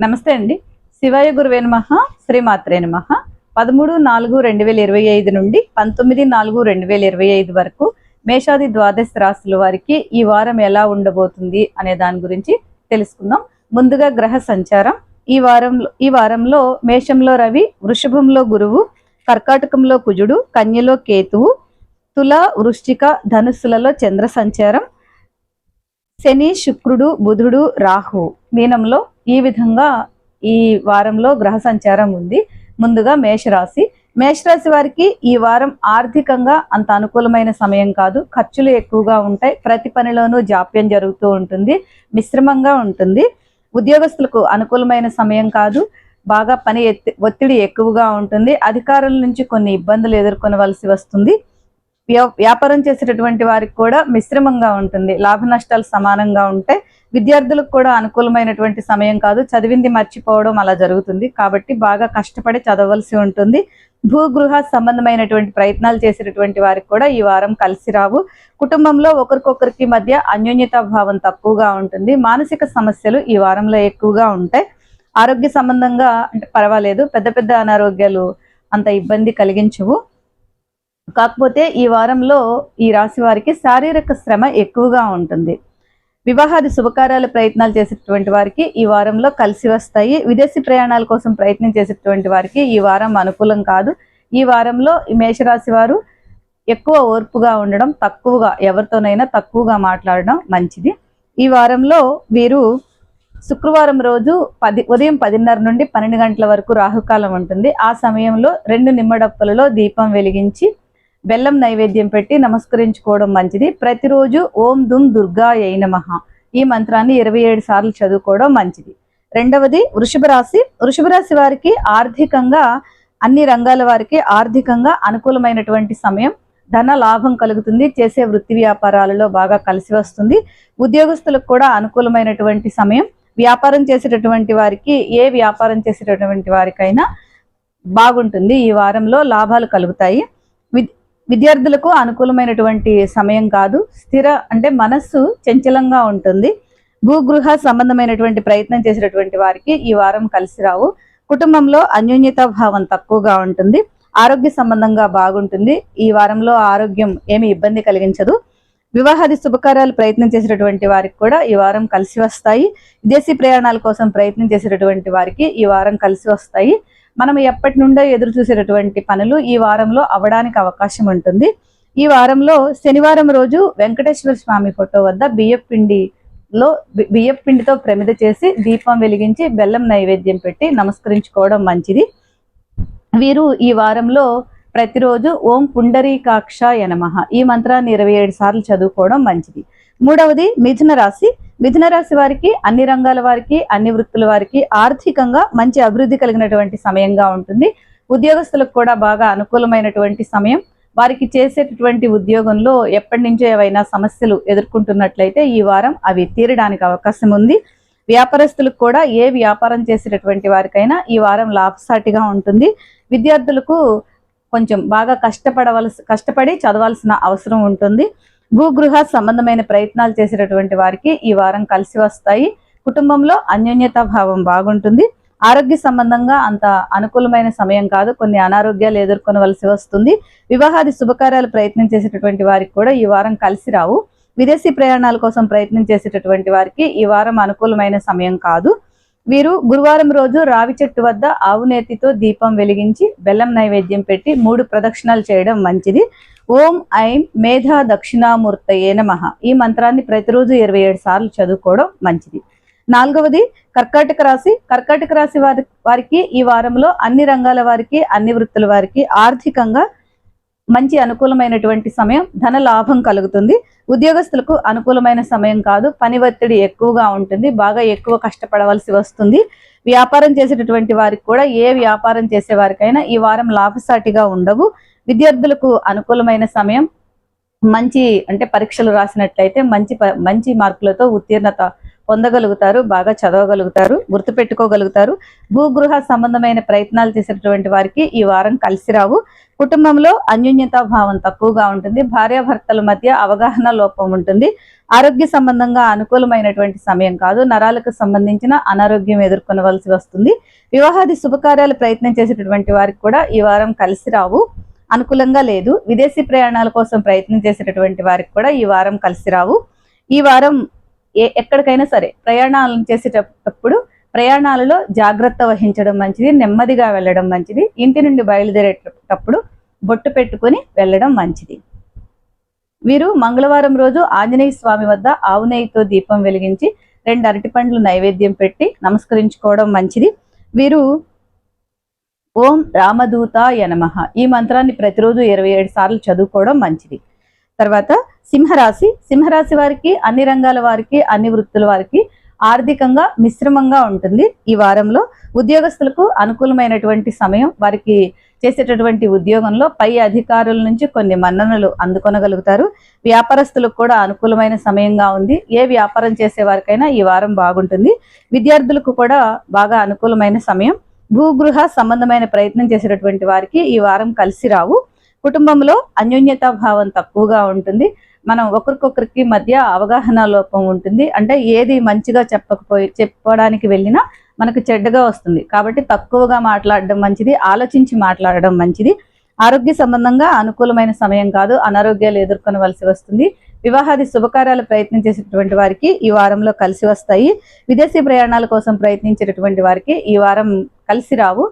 నమస్తే అండి. శివాయ గురువే నమః శ్రీమాత్రే నమః. పదమూడు నాలుగు రెండు వేల ఇరవై ఐదు నుండి పంతొమ్మిది నాలుగు రెండు వేల ఇరవై ఐదు వరకు మేషాది ద్వాదశ రాశుల వారికి ఈ వారం ఎలా ఉండబోతుంది అనే దాని గురించి తెలుసుకుందాం. ముందుగా గ్రహ సంచారం. ఈ వారంలో ఈ వారంలో మేషంలో రవి వృషభంలో గురువు కర్కాటకంలో కుజుడు కన్యలో కేతువు తుల వృశ్చిక ధనుస్సులలో చంద్ర సంచారం శని శుక్రుడు బుధుడు రాహు మీనంలో ఈ విధంగా ఈ వారంలో గ్రహ సంచారం ఉంది. ముందుగా మేషరాశి. మేషరాశి వారికి ఈ వారం ఆర్థికంగా అంత అనుకూలమైన సమయం కాదు. ఖర్చులు ఎక్కువగా ఉంటాయి. ప్రతి పనిలోనూ జాప్యం జరుగుతూ ఉంటుంది. మిశ్రమంగా ఉంటుంది. ఉద్యోగస్తులకు అనుకూలమైన సమయం కాదు. బాగా పని ఒత్తిడి ఎక్కువగా ఉంటుంది. అధికారుల నుంచి కొన్ని ఇబ్బందులు ఎదుర్కొనవలసి వస్తుంది. వ్యాపారం చేసేటటువంటి వారికి కూడా మిశ్రమంగా ఉంటుంది. లాభ నష్టాలు సమానంగా ఉంటే విద్యార్థులకు కూడా అనుకూలమైనటువంటి సమయం కాదు. చదివింది మర్చిపోవడం అలా జరుగుతుంది. కాబట్టి బాగా కష్టపడి చదవలసి ఉంటుంది. భూగృహ సంబంధమైనటువంటి ప్రయత్నాలు చేసేటటువంటి వారికి కూడా ఈ వారం కలిసి రావు. కుటుంబంలో ఒకరికొకరికి మధ్య అన్యోన్యతా భావం తక్కువగా ఉంటుంది. మానసిక సమస్యలు ఈ వారంలో ఎక్కువగా ఉంటాయి. ఆరోగ్య సంబంధంగా అంటే పర్వాలేదు. పెద్ద పెద్ద అనారోగ్యాలు అంత ఇబ్బంది కలిగించవు. కాకపోతే ఈ వారంలో ఈ రాశి వారికి శారీరక శ్రమ ఎక్కువగా ఉంటుంది. వివాహాది శుభకార్యాల ప్రయత్నాలు చేసేటువంటి వారికి ఈ వారంలో కలిసి వస్తాయి. విదేశీ ప్రయాణాల కోసం ప్రయత్నం చేసేటువంటి వారికి ఈ వారం అనుకూలం కాదు. ఈ వారంలో ఈ మేషరాశి వారు ఎక్కువ ఓర్పుగా ఉండడం తక్కువగా ఎవరితోనైనా తక్కువగా మాట్లాడడం మంచిది. ఈ వారంలో వీరు శుక్రవారం రోజు పది ఉదయం పదిన్నర నుండి పన్నెండు గంటల వరకు రాహుకాలం ఉంటుంది. ఆ సమయంలో రెండు నిమ్మడప్పలలో దీపం వెలిగించి బెల్లం నైవేద్యం పెట్టి నమస్కరించుకోవడం మంచిది. ప్రతిరోజు ఓం దుమ్ దుర్గా యై నమః. ఈ మంత్రాన్ని ఇరవై ఏడు సార్లు చదువుకోవడం మంచిది. రెండవది వృషభ రాశి. వృషభ రాశి వారికి ఆర్థికంగా అన్ని రంగాల వారికి ఆర్థికంగా అనుకూలమైనటువంటి సమయం. ధన లాభం కలుగుతుంది. చేసే వృత్తి వ్యాపారాలలో బాగా కలిసి వస్తుంది. ఉద్యోగస్తులకు కూడా అనుకూలమైనటువంటి సమయం. వ్యాపారం చేసేటటువంటి వారికి ఏ వ్యాపారం చేసేటటువంటి వారికైనా బాగుంటుంది. ఈ వారంలో లాభాలు కలుగుతాయి. విద్యార్థులకు అనుకూలమైనటువంటి సమయం కాదు. స్థిర అంటే మనస్సు చంచలంగా ఉంటుంది. భూగృహ సంబంధమైనటువంటి ప్రయత్నం చేసినటువంటి వారికి ఈ వారం కలిసి రావు. కుటుంబంలో అన్యోన్యతా భావం తక్కువగా ఉంటుంది. ఆరోగ్య సంబంధంగా బాగుంటుంది. ఈ వారంలో ఆరోగ్యం ఏమి ఇబ్బంది కలిగించదు. వివాహాది శుభకార్యాలు ప్రయత్నం చేసినటువంటి వారికి కూడా ఈ వారం కలిసి వస్తాయి. విదేశీ ప్రయాణాల కోసం ప్రయత్నం చేసినటువంటి వారికి ఈ వారం కలిసి వస్తాయి. మనం ఎప్పటి నుండో ఎదురు చూసేటటువంటి పనులు ఈ వారంలో అవ్వడానికి అవకాశం ఉంటుంది. ఈ వారంలో శనివారం రోజు వెంకటేశ్వర స్వామి ఫోటో వద్ద బియ్యం పిండిలో బి- పిండితో ప్రమిద చేసి దీపం వెలిగించి బెల్లం నైవేద్యం పెట్టి నమస్కరించుకోవడం మంచిది. వీరు ఈ వారంలో ప్రతిరోజు ఓం పుండరీకాక్ష యనమహ ఈ మంత్రాన్ని ఇరవై ఏడు సార్లు చదువుకోవడం మంచిది. మూడవది మిథున రాశి. మిథున రాశి వారికి అన్ని రంగాల వారికి అన్ని వృత్తుల వారికి ఆర్థికంగా మంచి అభివృద్ధి కలిగినటువంటి సమయంగా ఉంటుంది. ఉద్యోగస్తులకు కూడా బాగా అనుకూలమైనటువంటి సమయం. వారికి చేసేటటువంటి ఉద్యోగంలో ఎప్పటి నుంచో ఏవైనా సమస్యలు ఎదుర్కొంటున్నట్లయితే ఈ వారం అవి తీరడానికి అవకాశం ఉంది. వ్యాపారస్తులకు కూడా ఏ వ్యాపారం చేసేటటువంటి వారికైనా ఈ వారం లాభసాటిగా ఉంటుంది. విద్యార్థులకు కొంచెం బాగా కష్టపడవలసి కష్టపడి చదవాల్సిన అవసరం ఉంటుంది. భూగృహ సంబంధమైన ప్రయత్నాలు చేసేటటువంటి వారికి ఈ వారం కలిసి వస్తాయి. కుటుంబంలో అన్యోన్యతా భావం బాగుంటుంది. ఆరోగ్య సంబంధంగా అంత అనుకూలమైన సమయం కాదు. కొన్ని అనారోగ్యాలు ఎదుర్కొనవలసి వస్తుంది. వివాహాది శుభకార్యాలు ప్రయత్నం చేసేటటువంటి వారికి కూడా ఈ వారం కలిసి రావు. విదేశీ ప్రయాణాల కోసం ప్రయత్నం చేసేటటువంటి వారికి ఈ వారం అనుకూలమైన సమయం కాదు. వీరు గురువారం రోజు రావి చెట్టు వద్ద ఆవునేతితో దీపం వెలిగించి బెల్లం నైవేద్యం పెట్టి మూడు ప్రదక్షిణాలు చేయడం మంచిది. ఓం ఐం మేధా దక్షిణామూర్తయే నమః. ఈ మంత్రాన్ని ప్రతిరోజు ఇరవై ఏడు సార్లు చదువుకోవడం మంచిది. నాలుగవది కర్కాటక రాశి. కర్కాటక రాశి వారి వారికి ఈ వారంలో అన్ని రంగాల వారికి అన్ని వృత్తుల వారికి ఆర్థికంగా మంచి అనుకూలమైనటువంటి సమయం ధన లాభం కలుగుతుంది. ఉద్యోగస్తులకు అనుకూలమైన సమయం కాదు. పని ఒత్తిడి ఎక్కువగా ఉంటుంది. బాగా ఎక్కువ కష్టపడవలసి వస్తుంది. వ్యాపారం చేసేటటువంటి వారికి కూడా ఏ వ్యాపారం చేసే వారికైనా ఈ వారం లాభసాటిగా ఉండవు. విద్యార్థులకు అనుకూలమైన సమయం మంచి అంటే పరీక్షలు రాసినట్లయితే మంచి ప- మంచి మార్కులతో ఉత్తీర్ణత పొందగలుగుతారు బాగా చదవగలుగుతారు గుర్తుపెట్టుకోగలుగుతారు. భూగృహ సంబంధమైన ప్రయత్నాలు చేసేటటువంటి వారికి ఈ వారం కలిసి రావు. కుటుంబంలో అన్యోన్యతా భావం తక్కువగా ఉంటుంది. భార్యాభర్తల మధ్య అవగాహన లోపం ఉంటుంది. ఆరోగ్య సంబంధంగా అనుకూలమైనటువంటి సమయం కాదు. నరాలకు సంబంధించిన అనారోగ్యం ఎదుర్కొనవలసి వస్తుంది. వివాహాది శుభకార్యాలు ప్రయత్నం చేసేటటువంటి వారికి కూడా ఈ వారం కలిసి రావు. అనుకూలంగా లేదు. విదేశీ ప్రయాణాల కోసం ప్రయత్నం చేసేటటువంటి వారికి కూడా ఈ వారం కలిసి రావు. ఈ వారం ఏ ఎక్కడికైనా సరే ప్రయాణాలను చేసేటప్పుడు ప్రయాణాలలో జాగ్రత్త వహించడం మంచిది నెమ్మదిగా వెళ్ళడం మంచిది ఇంటి నుండి బయలుదేరేటప్పుడు బొట్టు పెట్టుకొని వెళ్ళడం మంచిది. వీరు మంగళవారం రోజు ఆంజనేయ స్వామి వద్ద ఆవు నెయ్యితో దీపం వెలిగించి రెండు అరటి పండ్లు నైవేద్యం పెట్టి నమస్కరించుకోవడం మంచిది. వీరు ఓం రామదూత యనమహ ఈ మంత్రాన్ని ప్రతిరోజు ఇరవై ఏడు సార్లు చదువుకోవడం మంచిది. తర్వాత సింహరాశి. సింహరాశి వారికి అన్ని రంగాల వారికి అన్ని వృత్తుల వారికి ఆర్థికంగా మిశ్రమంగా ఉంటుంది ఈ వారంలో. ఉద్యోగస్తులకు అనుకూలమైనటువంటి సమయం వారికి చేసేటటువంటి ఉద్యోగంలో పై అధికారుల నుంచి కొన్ని మన్ననలు అందుకొనగలుగుతారు. వ్యాపారస్తులకు కూడా అనుకూలమైన సమయంగా ఉంది. ఏ వ్యాపారం చేసే వారికైనా ఈ వారం బాగుంటుంది. విద్యార్థులకు కూడా బాగా అనుకూలమైన సమయం. భూగృహ సంబంధమైన ప్రయత్నం చేసేటటువంటి వారికి ఈ వారం కలిసి రావు. కుటుంబంలో అన్యోన్యతా భావం తక్కువగా ఉంటుంది. మనం ఒకరికొకరికి మధ్య అవగాహన లోపం ఉంటుంది. అంటే ఏది మంచిగా చెప్పకపోయి చెప్పడానికి వెళ్ళినా మనకు చెడ్డగా వస్తుంది. కాబట్టి తక్కువగా మాట్లాడడం మంచిది ఆలోచించి మాట్లాడడం మంచిది. ఆరోగ్య సంబంధంగా అనుకూలమైన సమయం కాదు అనారోగ్యాలు ఎదుర్కొనవలసి వస్తుంది. వివాహాది శుభకార్యాలు ప్రయత్నం చేసేటటువంటి వారికి ఈ వారంలో కలిసి వస్తాయి. విదేశీ ప్రయాణాల కోసం ప్రయత్నించేటటువంటి వారికి ఈ వారం కలిసి రావు.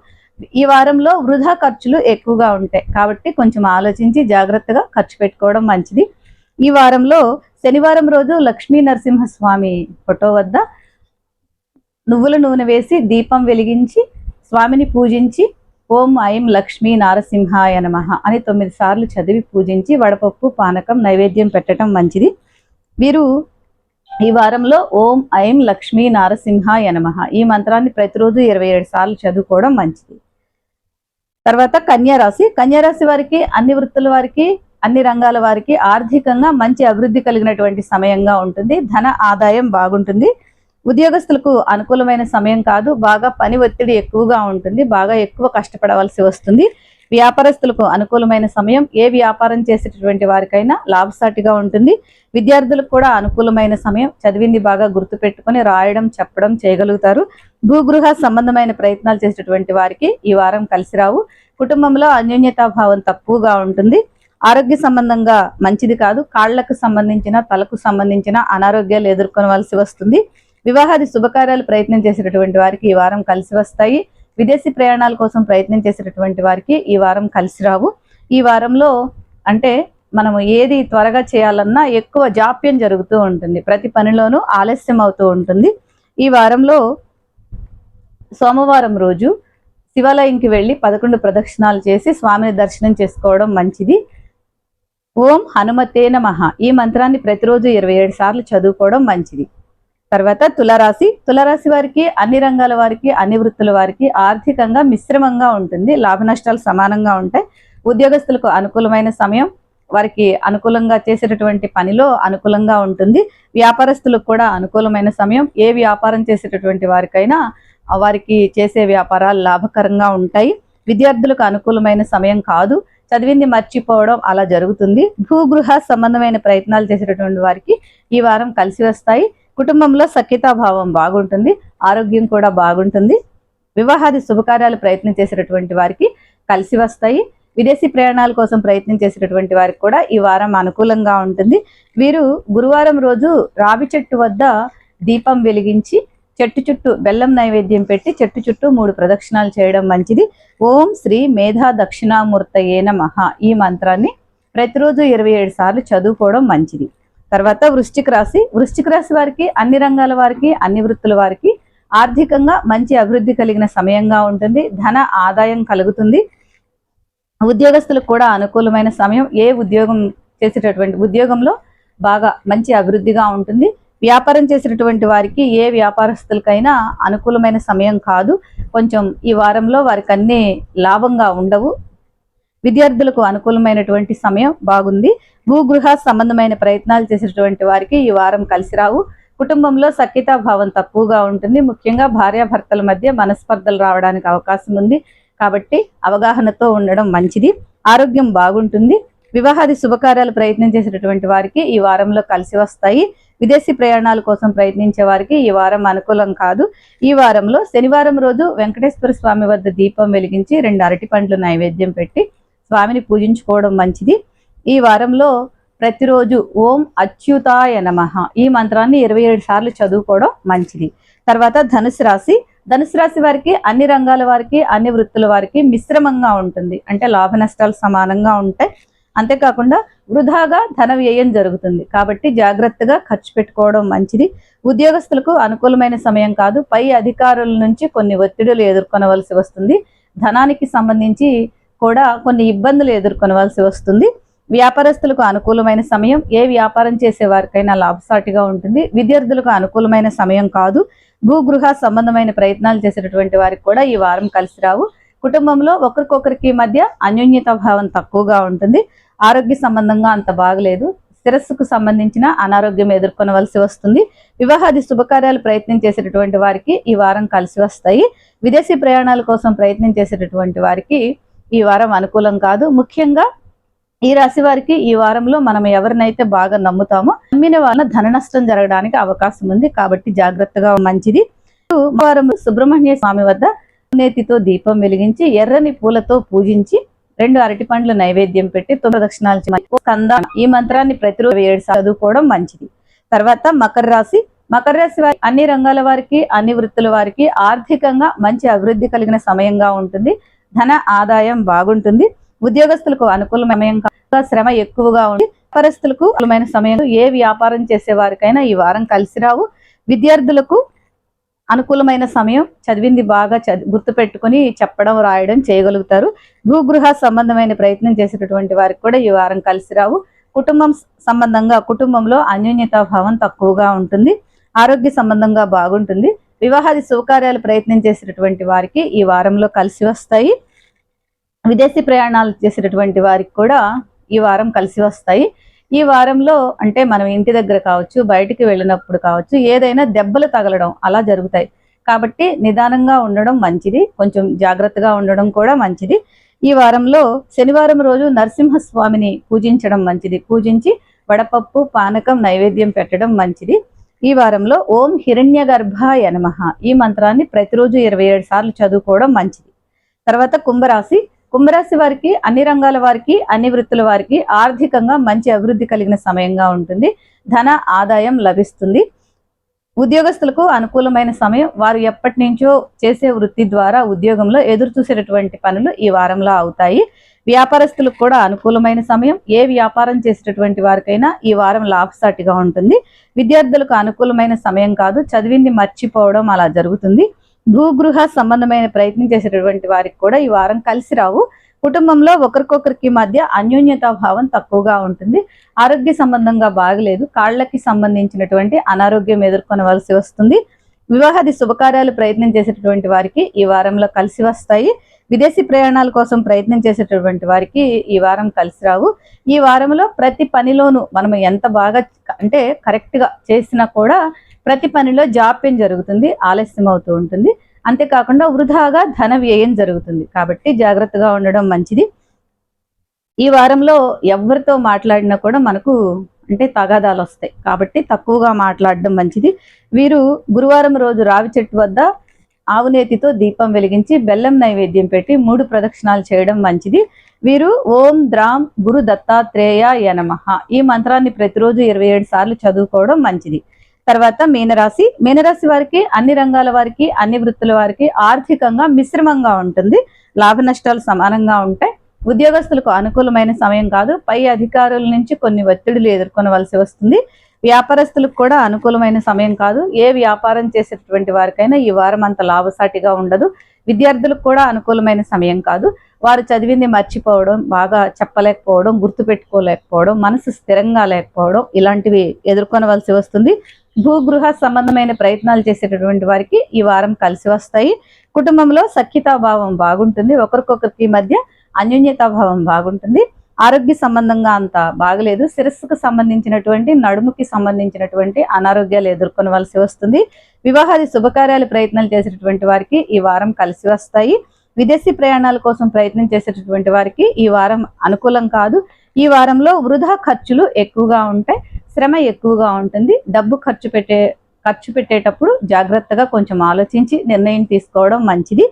ఈ వారంలో వృధా ఖర్చులు ఎక్కువగా ఉంటాయి. కాబట్టి కొంచెం ఆలోచించి జాగ్రత్తగా ఖర్చు పెట్టుకోవడం మంచిది. ఈ వారంలో శనివారం రోజు లక్ష్మీ నరసింహస్వామి ఫోటో వద్ద నువ్వుల నూనె వేసి దీపం వెలిగించి స్వామిని పూజించి ఓం ఐం లక్ష్మీ నారసింహాయ నమ అని తొమ్మిది సార్లు చదివి పూజించి వడపప్పు పానకం నైవేద్యం పెట్టడం మంచిది. వీరు ఈ వారంలో ఓం ఐం లక్ష్మీ నారసింహాయ నమ ఈ మంత్రాన్ని ప్రతిరోజు ఇరవై ఏడు సార్లు చదువుకోవడం మంచిది. తర్వాత కన్యా రాశి. వారికి అన్ని వృత్తుల వారికి అన్ని రంగాల వారికి ఆర్థికంగా మంచి అభివృద్ధి కలిగినటువంటి సమయంగా ఉంటుంది. ధన ఆదాయం బాగుంటుంది. ఉద్యోగస్తులకు అనుకూలమైన సమయం కాదు. బాగా పని ఒత్తిడి ఎక్కువగా ఉంటుంది. బాగా ఎక్కువ కష్టపడవలసి వస్తుంది. వ్యాపారస్తులకు అనుకూలమైన సమయం ఏ వ్యాపారం చేసేటటువంటి వారికైనా లాభసాటిగా ఉంటుంది. విద్యార్థులకు కూడా అనుకూలమైన సమయం చదివింది బాగా గుర్తుపెట్టుకుని రాయడం చెప్పడం చేయగలుగుతారు. భూగృహ సంబంధమైన ప్రయత్నాలు చేసేటటువంటి వారికి ఈ వారం కలిసి రావు. కుటుంబంలో అన్యోన్యతా భావం తక్కువగా ఉంటుంది. ఆరోగ్య సంబంధంగా మంచిది కాదు. కాళ్ళకు సంబంధించిన తలకు సంబంధించిన అనారోగ్యాలు ఎదుర్కొనవలసి వస్తుంది. వివాహాది శుభకార్యాలు ప్రయత్నం చేసేటటువంటి వారికి ఈ వారం కలిసి వస్తాయి. విదేశీ ప్రయాణాల కోసం ప్రయత్నం చేసేటటువంటి వారికి ఈ వారం కలిసి రావు. ఈ వారంలో అంటే మనము ఏది త్వరగా చేయాలన్నా ఎక్కువ జాప్యం జరుగుతూ ఉంటుంది. ప్రతి పనిలోనూ ఆలస్యం అవుతూ ఉంటుంది. ఈ వారంలో సోమవారం రోజు శివాలయంకి వెళ్ళి పదకొండు ప్రదక్షిణాలు చేసి స్వామిని దర్శనం చేసుకోవడం మంచిది. ఓం హనుమతే నమః. ఈ మంత్రాన్ని ప్రతిరోజు ఇరవై ఏడు సార్లు చదువుకోవడం మంచిది. తర్వాత తులరాశి. తులరాశి వారికి అన్ని రంగాల వారికి అన్ని వృత్తుల వారికి ఆర్థికంగా మిశ్రమంగా ఉంటుంది. లాభ నష్టాలు సమానంగా ఉంటాయి. ఉద్యోగస్తులకు అనుకూలమైన సమయం వారికి అనుకూలంగా చేసేటటువంటి పనిలో అనుకూలంగా ఉంటుంది. వ్యాపారస్తులకు కూడా అనుకూలమైన సమయం ఏ వ్యాపారం చేసేటటువంటి వారికైనా వారికి చేసే వ్యాపారాలు లాభకరంగా ఉంటాయి. విద్యార్థులకు అనుకూలమైన సమయం కాదు. చదివింది మర్చిపోవడం అలా జరుగుతుంది. భూగృహ సంబంధమైన ప్రయత్నాలు చేసేటటువంటి వారికి ఈ వారం కలిసి వస్తాయి. కుటుంబంలో సఖ్యతాభావం బాగుంటుంది ఆరోగ్యం కూడా బాగుంటుంది. వివాహాది శుభకార్యాలు ప్రయత్నం చేసేటటువంటి వారికి కలిసి వస్తాయి. విదేశీ ప్రయాణాల కోసం ప్రయత్నం చేసేటటువంటి వారికి కూడా ఈ వారం అనుకూలంగా ఉంటుంది. వీరు గురువారం రోజు రావి చెట్టు వద్ద దీపం వెలిగించి చెట్టు చుట్టూ బెల్లం నైవేద్యం పెట్టి చెట్టు చుట్టూ మూడు ప్రదక్షిణాలు చేయడం మంచిది. ఓం శ్రీ మేధా దక్షిణామూర్తయే నమః ఈ మంత్రాన్ని ప్రతిరోజు ఇరవై ఏడు సార్లు చదువుకోవడం మంచిది. తర్వాత వృశ్చిక రాశి. వృశ్చిక రాశి వారికి అన్ని రంగాల వారికి అన్ని వృత్తుల వారికి ఆర్థికంగా మంచి అభివృద్ధి కలిగిన సమయంగా ఉంటుంది. ధన ఆదాయం కలుగుతుంది. ఉద్యోగస్తులకు కూడా అనుకూలమైన సమయం. ఏ ఉద్యోగం చేసేటటువంటి ఉద్యోగంలో బాగా మంచి అభివృద్ధిగా ఉంటుంది. వ్యాపారం చేసేటటువంటి వారికి ఏ వ్యాపారస్తులకైనా అనుకూలమైన సమయం కాదు. కొంచెం ఈ వారంలో వారికి అన్ని లాభంగా ఉండవు. విద్యార్థులకు అనుకూలమైనటువంటి సమయం బాగుంది. భూగృహ సంబంధమైన ప్రయత్నాలు చేసినటువంటి వారికి ఈ వారం కలిసి రావు. కుటుంబంలో సఖ్యతా భావం తక్కువగా ఉంటుంది. ముఖ్యంగా భార్యాభర్తల మధ్య మనస్పర్ధలు రావడానికి అవకాశం ఉంది. కాబట్టి అవగాహనతో ఉండడం మంచిది. ఆరోగ్యం బాగుంటుంది. వివాహాది శుభకార్యాలు ప్రయత్నం చేసినటువంటి వారికి ఈ వారంలో కలిసి వస్తాయి. విదేశీ ప్రయాణాల కోసం ప్రయత్నించే వారికి ఈ వారం అనుకూలం కాదు. ఈ వారంలో శనివారం రోజు వెంకటేశ్వర స్వామి వద్ద దీపం వెలిగించి రెండు అరటి పండ్లు నైవేద్యం పెట్టి స్వామిని పూజించుకోవడం మంచిది. ఈ వారంలో ప్రతిరోజు ఓం అచ్యుతాయ నమః. ఈ మంత్రాన్ని ఇరవై ఏడు సార్లు చదువుకోవడం మంచిది. తర్వాత ధనుసు రాశి. ధనుసు రాశి వారికి అన్ని రంగాల వారికి అన్ని వృత్తుల వారికి మిశ్రమంగా ఉంటుంది. అంటే లాభ నష్టాలు సమానంగా ఉంటాయి. అంతేకాకుండా వృధాగా ధన వ్యయం జరుగుతుంది. కాబట్టి జాగ్రత్తగా ఖర్చు పెట్టుకోవడం మంచిది. ఉద్యోగస్తులకు అనుకూలమైన సమయం కాదు. పై అధికారుల నుంచి కొన్ని ఒత్తిడులు ఎదుర్కొనవలసి వస్తుంది. ధనానికి సంబంధించి కూడా కొన్ని ఇబ్బందులు ఎదుర్కొనవలసి వస్తుంది. వ్యాపారస్తులకు అనుకూలమైన సమయం ఏ వ్యాపారం చేసే వారికైనా లాభసాటిగా ఉంటుంది. విద్యార్థులకు అనుకూలమైన సమయం కాదు. భూగృహ సంబంధమైన ప్రయత్నాలు చేసేటటువంటి వారికి కూడా ఈ వారం కలిసి రావు. కుటుంబంలో ఒకరికొకరికి మధ్య అన్యోన్యత భావం తక్కువగా ఉంటుంది. ఆరోగ్య సంబంధంగా అంత బాగలేదు. శిరస్సుకు సంబంధించిన అనారోగ్యం ఎదుర్కొనవలసి వస్తుంది. వివాహాది శుభకార్యాలు ప్రయత్నం చేసేటటువంటి వారికి ఈ వారం కలిసి వస్తాయి. విదేశీ ప్రయాణాల కోసం ప్రయత్నం చేసేటటువంటి వారికి ఈ వారం అనుకూలం కాదు. ముఖ్యంగా ఈ రాశి వారికి ఈ వారంలో మనం ఎవరినైతే బాగా నమ్ముతామో నమ్మిన వాళ్ళ ధన నష్టం జరగడానికి అవకాశం ఉంది. కాబట్టి జాగ్రత్తగా మంచిది. వారం సుబ్రహ్మణ్య స్వామి వద్ద నేతితో దీపం వెలిగించి ఎర్రని పూలతో పూజించి రెండు అరటి పండ్లు నైవేద్యం పెట్టి తొమ్మిది దక్షిణాలు కంద ఈ మంత్రాన్ని ప్రతిరోజు ఏడు చదువుకోవడం మంచిది. తర్వాత మకర రాశి. మకర రాశి వారి అన్ని రంగాల వారికి అన్ని వృత్తుల వారికి ఆర్థికంగా మంచి అభివృద్ధి కలిగిన సమయంగా ఉంటుంది. ధన ఆదాయం బాగుంటుంది. ఉద్యోగస్తులకు అనుకూలమైన శ్రమ ఎక్కువగా ఉంది పరిస్థితులకు అనుకూలమైన సమయం ఏ వ్యాపారం చేసే వారికైనా ఈ వారం కలిసి రావు. విద్యార్థులకు అనుకూలమైన సమయం చదివింది బాగా చది గుర్తు చెప్పడం రాయడం చేయగలుగుతారు. భూగృహ సంబంధమైన ప్రయత్నం చేసేటటువంటి వారికి కూడా ఈ వారం కలిసి రావు. కుటుంబం సంబంధంగా కుటుంబంలో అన్యోన్యతా భావం తక్కువగా ఉంటుంది. ఆరోగ్య సంబంధంగా బాగుంటుంది. వివాహాది శుభకార్యాలు ప్రయత్నం చేసినటువంటి వారికి ఈ వారంలో కలిసి వస్తాయి. విదేశీ ప్రయాణాలు చేసినటువంటి వారికి కూడా ఈ వారం కలిసి వస్తాయి. ఈ వారంలో అంటే మనం ఇంటి దగ్గర కావచ్చు బయటికి వెళ్ళినప్పుడు కావచ్చు ఏదైనా దెబ్బలు తగలడం అలా జరుగుతాయి. కాబట్టి నిదానంగా ఉండడం మంచిది. కొంచెం జాగ్రత్తగా ఉండడం కూడా మంచిది. ఈ వారంలో శనివారం రోజు నరసింహస్వామిని పూజించడం మంచిది. పూజించి వడపప్పు పానకం నైవేద్యం పెట్టడం మంచిది. ఈ వారంలో ఓం హిరణ్య గర్భాయ యనమహ ఈ మంత్రాన్ని ప్రతిరోజు ఇరవై ఏడు సార్లు చదువుకోవడం మంచిది. తర్వాత కుంభరాశి. కుంభరాశి వారికి అన్ని రంగాల వారికి అన్ని వృత్తుల వారికి ఆర్థికంగా మంచి అభివృద్ధి కలిగిన సమయంగా ఉంటుంది. ధన ఆదాయం లభిస్తుంది. ఉద్యోగస్తులకు అనుకూలమైన సమయం. వారు ఎప్పటి నుంచో చేసే వృత్తి ద్వారా ఉద్యోగంలో ఎదురు చూసేటటువంటి పనులు ఈ వారంలో అవుతాయి. వ్యాపారస్తులకు కూడా అనుకూలమైన సమయం ఏ వ్యాపారం చేసేటటువంటి వారికైనా ఈ వారం లాభసాటిగా ఉంటుంది. విద్యార్థులకు అనుకూలమైన సమయం కాదు చదివింది మర్చిపోవడం అలా జరుగుతుంది. భూగృహ సంబంధమైన ప్రయత్నం చేసేటటువంటి వారికి కూడా ఈ వారం కలిసి రావు. కుటుంబంలో ఒకరికొకరికి మధ్య అన్యోన్యతా భావం తక్కువగా ఉంటుంది. ఆరోగ్య సంబంధంగా బాగలేదు. కాళ్ళకి సంబంధించినటువంటి అనారోగ్యం ఎదుర్కొనవలసి వస్తుంది. వివాహాది శుభకార్యాలు ప్రయత్నం చేసేటటువంటి వారికి ఈ వారంలో కలిసి వస్తాయి. విదేశీ ప్రయాణాల కోసం ప్రయత్నం చేసేటటువంటి వారికి ఈ వారం కలిసి రావు. ఈ వారంలో ప్రతి పనిలోనూ మనం ఎంత బాగా అంటే కరెక్ట్గా చేసినా కూడా ప్రతి పనిలో జాప్యం జరుగుతుంది ఆలస్యం అవుతూ ఉంటుంది. అంతేకాకుండా వృధాగా ధన వ్యయం జరుగుతుంది. కాబట్టి జాగ్రత్తగా ఉండడం మంచిది. ఈ వారంలో ఎవరితో మాట్లాడినా కూడా మనకు అంటే తగాదాలు వస్తాయి. కాబట్టి తక్కువగా మాట్లాడడం మంచిది. వీరు గురువారం రోజు రావి చెట్టు వద్ద ఆవునేతితో దీపం వెలిగించి బెల్లం నైవేద్యం పెట్టి మూడు ప్రదక్షిణాలు చేయడం మంచిది. వీరు ఓం ద్రాం గురు దత్తాత్రేయ యనమహ. ఈ మంత్రాన్ని ప్రతిరోజు ఇరవై ఏడు సార్లు చదువుకోవడం మంచిది. తర్వాత మీనరాశి. మీనరాశి వారికి అన్ని రంగాల వారికి అన్ని వృత్తుల వారికి ఆర్థికంగా మిశ్రమంగా ఉంటుంది. లాభ నష్టాలు సమానంగా ఉంటాయి. ఉద్యోగస్తులకు అనుకూలమైన సమయం కాదు. పై అధికారుల నుంచి కొన్ని ఒత్తిడులు ఎదుర్కొనవలసి వస్తుంది. వ్యాపారస్తులకు కూడా అనుకూలమైన సమయం కాదు. ఏ వ్యాపారం చేసేటటువంటి వారికైనా ఈ వారం అంత లాభసాటిగా ఉండదు. విద్యార్థులకు కూడా అనుకూలమైన సమయం కాదు. వారు చదివింది మర్చిపోవడం బాగా చెప్పలేకపోవడం గుర్తుపెట్టుకోలేకపోవడం మనసు స్థిరంగా లేకపోవడం ఇలాంటివి ఎదుర్కొనవలసి వస్తుంది. భూగృహ సంబంధమైన ప్రయత్నాలు చేసేటటువంటి వారికి ఈ వారం కలిసి వస్తాయి. కుటుంబంలో సఖ్యతాభావం బాగుంటుంది. ఒకరికొకరికి మధ్య అన్యోన్యతా భావం బాగుంటుంది. ఆరోగ్య సంబంధంగా అంత బాగలేదు. శిరస్సుకు సంబంధించినటువంటి నడుముకి సంబంధించినటువంటి అనారోగ్యాలు ఎదుర్కొనవలసి వస్తుంది. వివాహాది శుభకార్యాలు ప్రయత్నాలు చేసేటటువంటి వారికి ఈ వారం కలిసి వస్తాయి. విదేశీ ప్రయాణాల కోసం ప్రయత్నం చేసేటటువంటి వారికి ఈ వారం అనుకూలం కాదు. ఈ వారంలో వృధా ఖర్చులు ఎక్కువగా ఉంటాయి. శ్రమ ఎక్కువగా ఉంటుంది. డబ్బు ఖర్చు పెట్టే ఖర్చు పెట్టేటప్పుడు జాగ్రత్తగా కొంచెం ఆలోచించి నిర్ణయం తీసుకోవడం మంచిది.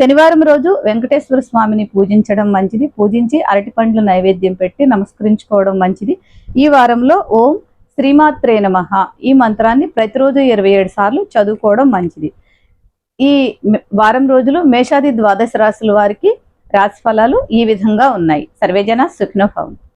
శనివారం రోజు వెంకటేశ్వర స్వామిని పూజించడం మంచిది. పూజించి అరటి పండ్లు నైవేద్యం పెట్టి నమస్కరించుకోవడం మంచిది. ఈ వారంలో ఓం శ్రీమాత్రే నమ. ఈ మంత్రాన్ని ప్రతిరోజు ఇరవై ఏడు సార్లు చదువుకోవడం మంచిది. ఈ వారం రోజులు మేషాది ద్వాదశ రాశుల వారికి రాశి ఫలాలు ఈ విధంగా ఉన్నాయి. సర్వేజన సుఖ్నోభవం